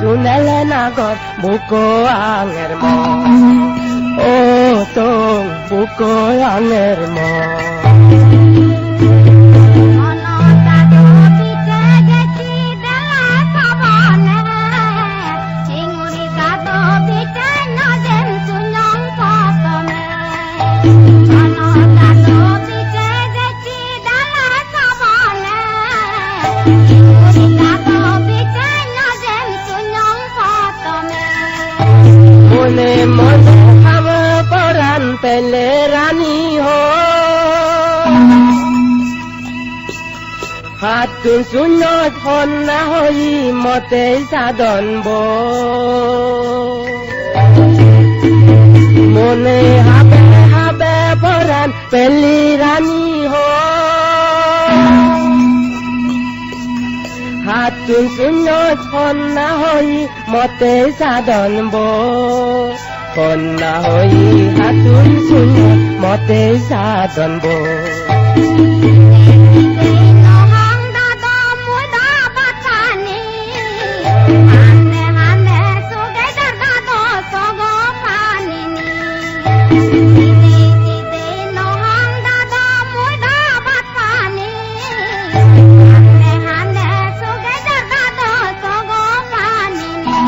sunele na gor buko anger mo O tong buko anger mo হাত শূন্য phone না হই মতে সাধন ব। মনে হাবে হাবে পরাণ পেলি রানী হো। হাতুন শূন্য কন্যা হই মতে সাধন বো। কন্যা হই হাতুন শূন্য মতে সাধন বো।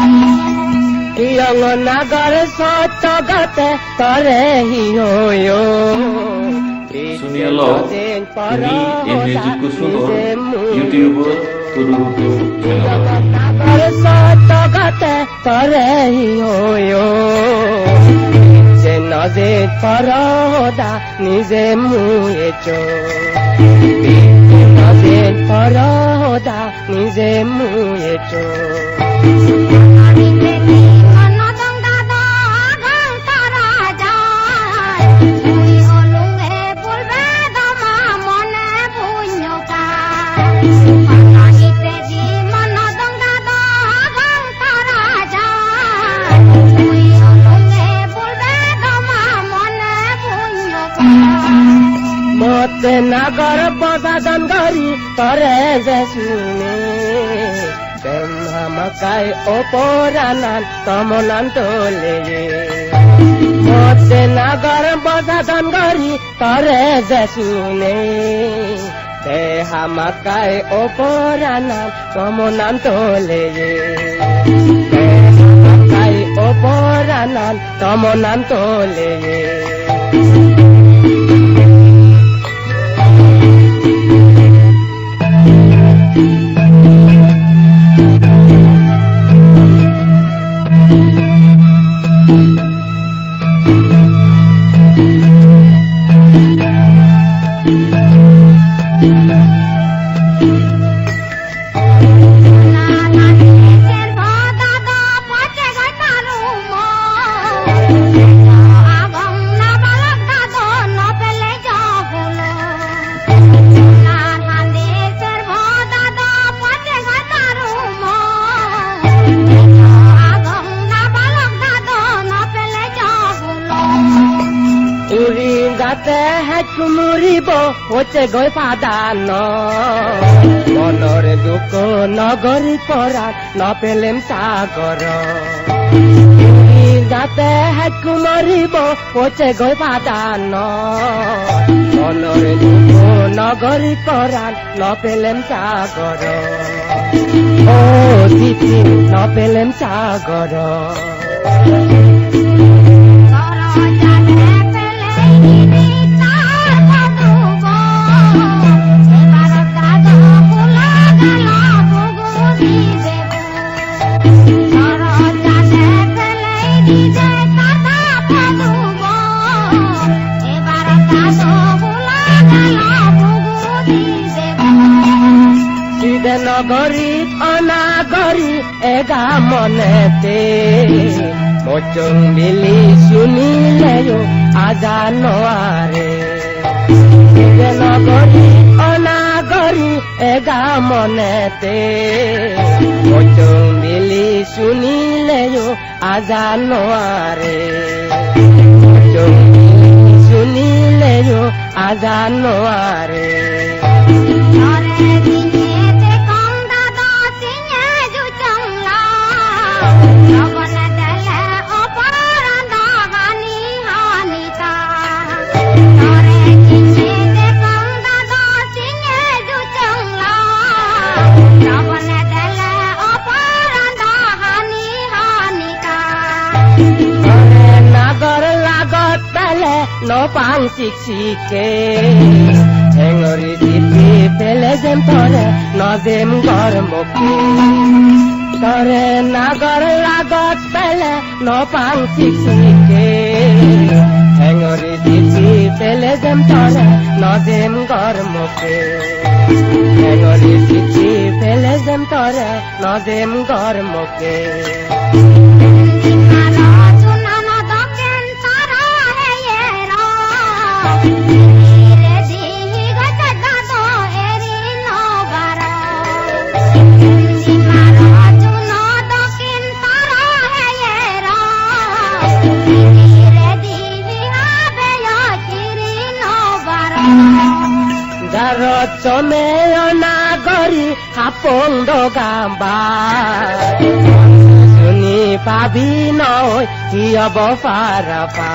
Panini ইয়ং নাগর সত গতে করে হিয়ো Sunielo, ini Energy Kusuno, YouTuber Turuhutu Channel. নাগর সত গতে করে হিয়ো যে নজে পরদা নিজে মুয়েছো নজে পরদা নিজে মুয়েছো E e নাগর বদাদন গরি করে যে শুনে প্রেম হামাকাই ওপরানান কমনান তোলে মতে নাগর বদাদন গরি করে যে শুনে তে হামাকাই ওপরানান কমনান তোলে তে হামাকাই ওপরানান কমনান তোলে গাতে হেক মৰিব হৈছে গৈ পাদান। মনৰ দুখ নগৰী পৰা নপেলেম সাগৰ উৰি গাতে হেক মৰিব হৈছে গৈ পাদান। মনৰ দুখ নগৰী পৰা নপেলেম সাগৰ ও দিদি নপেলেম সাগৰ সিদে নগৰী অনাগৰী এগা মনেতে। মচং মিলি শুনিলেও আজা নোৱাৰে সিদে নগৰী অনাগৰী এগা মনেতে। মচং মিলি শুনিলেও আজা নোৱাৰে মচং মিলি শুনিলেও আজানো আরে শিক্ষিকে হেঙরি দিপি পেলে যেম তরে নদেম গরমকে তরে নাগর লাগত পেলে নপাং শিক্ষিকে হেঙরি দিপি পেলে যেম তরে নদেম গরমকে হেঙরি দিপি পেলে যেম তরে নদেম গরমকে চমেয় নাগরি হাপং গাম্বা শুনি পাবি নয় কি হব পারাপা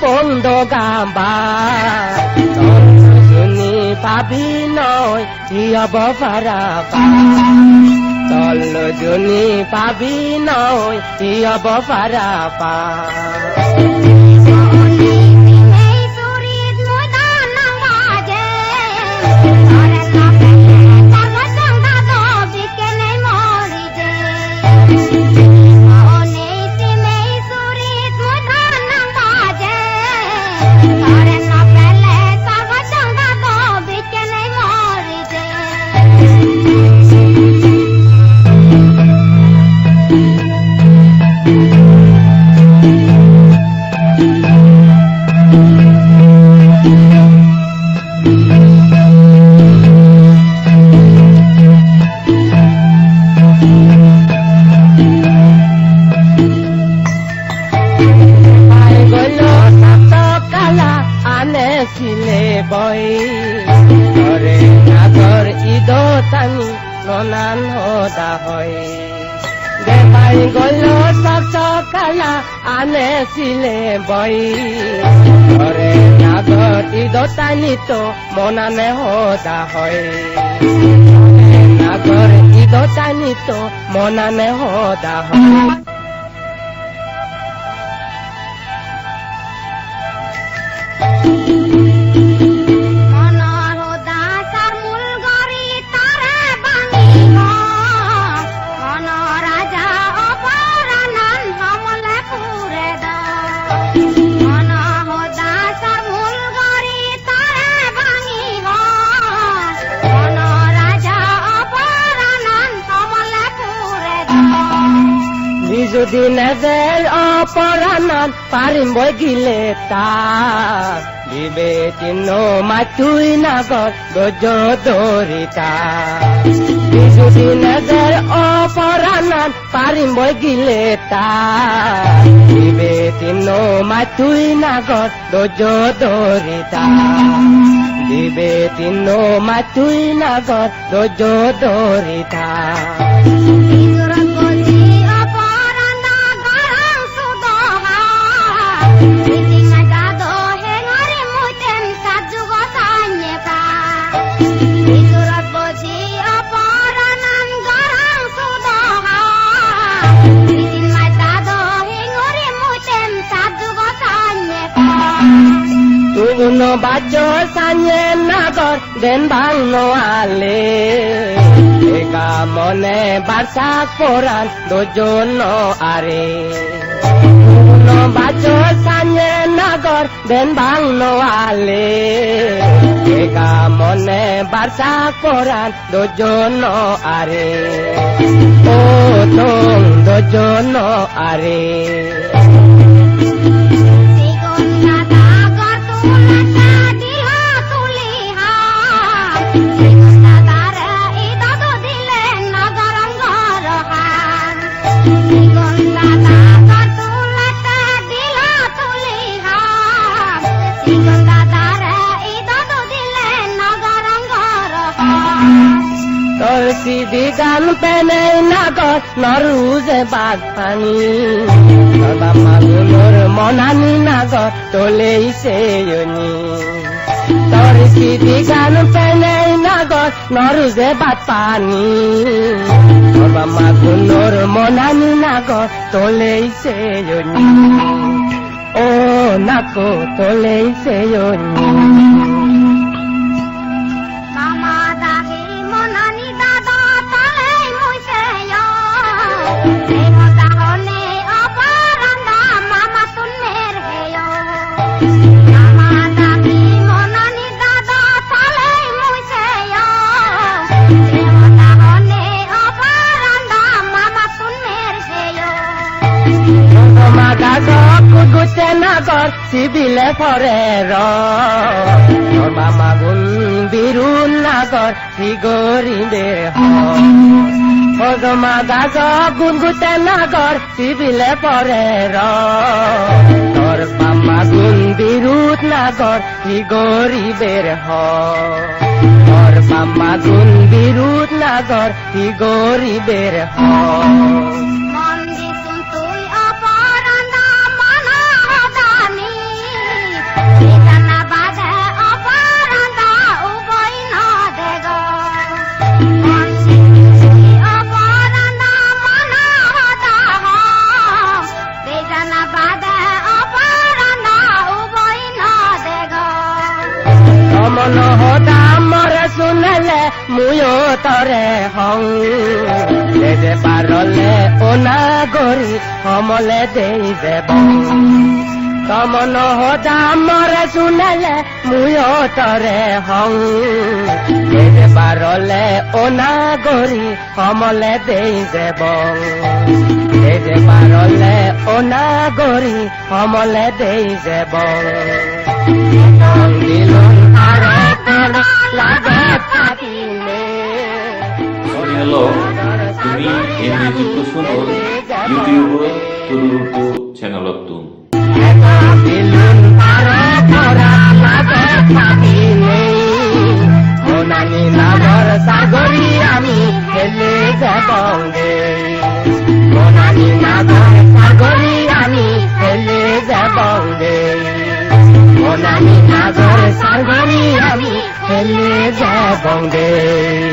হাপং গাম্বা। শুনি পাবি নয় হব পা তল জুনি পাবি নয় কি হব পারাপা পাই গল সকালা আনেছিলে আনে ছিলে বই। ঘরে নাগতি দোতানি তো মনানে হদা হয়। নাগর ঈদ টানি তো মনানে হদা হয়। নেজের অপরাণান পাৰিম বই গিলে তাক দিবে তিন মাতুই নাগর, গজ দরিতা যদি নেজের অপরাণান পাৰিম বই গিলে তাক দিবে তিন মাতুই নাগর, গজ দরিতা দিবে তিন মাতুই নাগর, গজ দরিতা Tuno baco sanye nagor den bang no ale Eka mone barsak poran dojon no are Tuno baco sanye nagor den bang no ale Eka mone barsak poran dojon no are O tong dojon no are তোর সিদি গান পেনে নাগর, নরুজে bug পানি বাবা মাগুনোর মনানি নাগর, তোলেই সেয়নি। তোর সিদি গান পেনে নাগর, নরুজে bug পানি বাবা মাগুনোর মনানি নাগর, তোলেই সেয়নি। ও নাকো তোলেই সেয়নি। নাগর সিবিলে পরে র মাগুন বিরুন নাগর সিগরিবে মাগা গুন গুতে নাগর সিবিলে পরে র তোর মাগুন বিরুত নাগর সিগরিবের হ তোর মাগুন বিরুত নাগর সিগরিবের হ অমন হতা মরে শুনেলে মুয়ো তরে হং যে পারলে ওনা গরি দেই দেব তমন হতা মরে শুনেলে মুয়ো তরে হং যে পারলে ওনা গরি কমলে দেই দেব যে পারলে ওনা গরি কমলে দেই দেব Halo, তুমি এই মিউজিকটো শুনো চেনেলতো সাগরি One day.